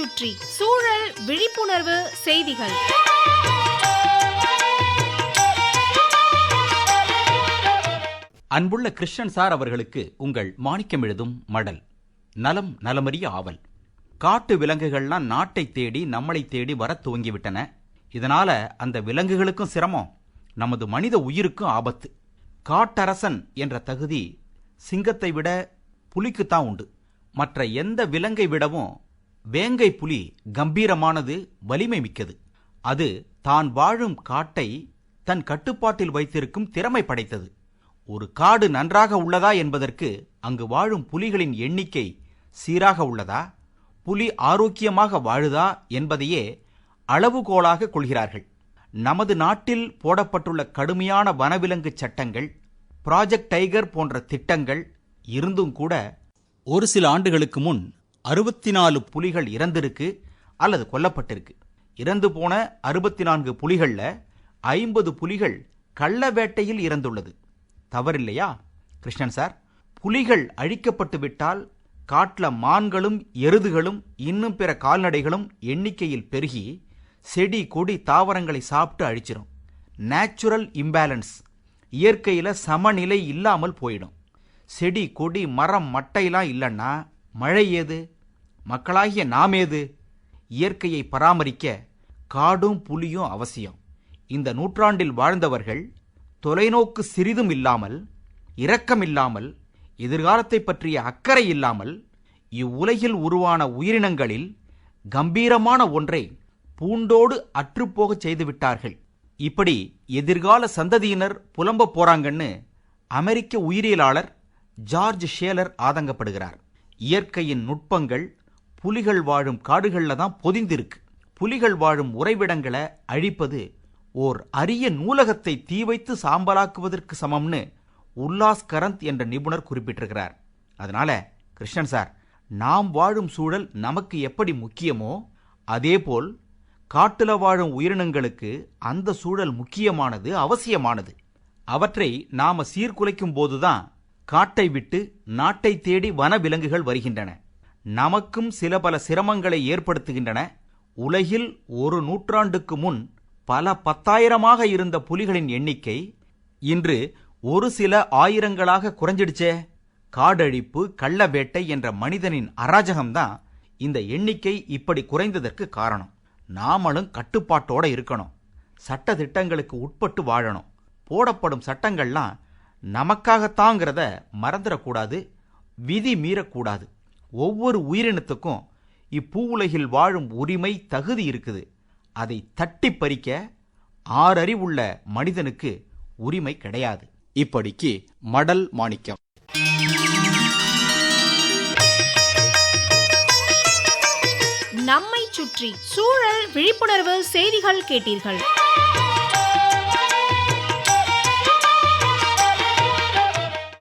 சுற்றி சூழல் விழிப்புணர்வு செய்திகள். அன்புள்ள கிருஷ்ணன் சார் அவர்களுக்கு உங்கள் மாணிக்கம் எழுதும் மடல். நலம் நலமறிய ஆவல். காட்டு விலங்குகள்லாம் நாட்டை தேடி நம்மளை தேடி வர துவங்கிவிட்டன. இதனால அந்த விலங்குகளுக்கும் சிரமம் நமது மனித உயிருக்கும் ஆபத்து. காட்டரசன் என்ற தகுதி சிங்கத்தை விட புலிக்குத்தான் உண்டு. மற்ற எந்த விலங்கை விடவும் வேங்கை புலி கம்பீரமானது வலிமை மிக்கது. அது தான் வாழும் காட்டை தன் கட்டுப்பாட்டில் வைத்திருக்கும் திறமை படைத்தது. ஒரு காடு நன்றாக உள்ளதா என்பதற்கு அங்கு வாழும் புலிகளின் எண்ணிக்கை சீராக உள்ளதா? புலி ஆரோக்கியமாக வாழுதா என்பதையே அளவுகோலாக கொள்கிறார்கள். நமது நாட்டில் போடப்பட்டுள்ள கடுமையான வனவிலங்கு சட்டங்கள் ப்ராஜெக்ட் டைகர் போன்ற திட்டங்கள் இருந்தும் கூட ஒரு சில ஆண்டுகளுக்கு முன் அறுபத்தி நாலு புலிகள் இறந்திருக்கு அல்லது கொல்லப்பட்டிருக்கு. இறந்து போன அறுபத்தி நான்கு புலிகள்ல ஐம்பது புலிகள் கள்ள வேட்டையில் இறந்துள்ளது. தவறில்லையா? கிருஷ்ணன் சார் புலிகள் அழிக்கப்பட்டு விட்டால் காட்டுல மான்களும் எருதுகளும் இன்னும் பிற கால்நடைகளும் எண்ணிக்கையில் பெருகி செடி கொடி தாவரங்களை சாப்பிட்டு அழிச்சிடும் நேச்சுரல் இம்பேலன்ஸ் இயற்கையில சமநிலை இல்லாமல் போயிடும். செடி கொடி மரம் மட்டையெல்லாம் இல்லைன்னா மழை ஏது? மக்களாகிய நாம் ஏது? இயற்கையை பராமரிக்க காடும் புலியும் அவசியம். இந்த நூற்றாண்டில் வாழ்ந்தவர்கள் தொலைநோக்கு சிறிதும் இல்லாமல் இரக்கம் இல்லாமல் எதிர்காலத்தை பற்றிய அக்கறை இல்லாமல் இவ்வுலகில் உருவான உயிரினங்களில் கம்பீரமான ஒன்றை பூண்டோடு அற்றுப்போகச் செய்துவிட்டார்கள். இப்படி எதிர்கால சந்ததியினர் புலம்ப போறாங்கன்னு அமெரிக்க உயிரியலாளர் ஜார்ஜ் ஷேலர் ஆதங்கப்படுகிறார். இயற்கையின் நுட்பங்கள் புலிகள் வாழும் காடுகளில் தான் பொதிந்திருக்கு. புலிகள் வாழும் உறைவிடங்களை அழிப்பது ஓர் அரிய நூலகத்தை தீ வைத்து சாம்பலாக்குவதற்கு சமம்னு உல்லாஸ் கரந்த் என்ற நிபுணர் குறிப்பிட்டிருக்கிறார். அதனால கிருஷ்ணன் சார் நாம் வாழும் சூழல் நமக்கு எப்படி முக்கியமோ அதேபோல் காட்டுல வாழும் உயிரினங்களுக்கு அந்த சூழல் முக்கியமானது அவசியமானது. அவற்றை நாம சீர்குலைக்கும் போதுதான் காட்டை விட்டு நாட்டை தேடி வன விலங்குகள் வருகின்றன. நமக்கும் சில பல சிரமங்களை ஏற்படுத்துகின்றன. உலகில் ஒரு நூற்றாண்டுக்கு முன் பல பத்தாயிரமாக இருந்த புலிகளின் எண்ணிக்கை இன்று ஒரு சில ஆயிரங்களாக குறைஞ்சிடுச்சே. காடழிப்பு கள்ள வேட்டை என்ற மனிதனின் அராஜகம்தான் இந்த எண்ணிக்கை இப்படி குறைந்ததற்கு காரணம். நாமளும் கட்டுப்பாட்டோட இருக்கணும். சட்ட திட்டங்களுக்கு உட்பட்டு வாழணும். போடப்படும் சட்டங்கள்லாம் நமக்காகத்தாங்கிறத மறந்துடக்கூடாது விதி மீறக்கூடாது. ஒவ்வொரு உயிரினத்துக்கும் இப்பூவுலகில் வாழும் உரிமை தகுதி இருக்குது. அதை தட்டி பறிக்க ஆறறிவுள்ள மனிதனுக்கு உரிமை கிடையாது. இப்படிக்கு மடல் மாணிக்கம். நம்மை சுற்றி சூழல் விழிப்புணர்வு செய்திகள் கேட்டீர்கள்.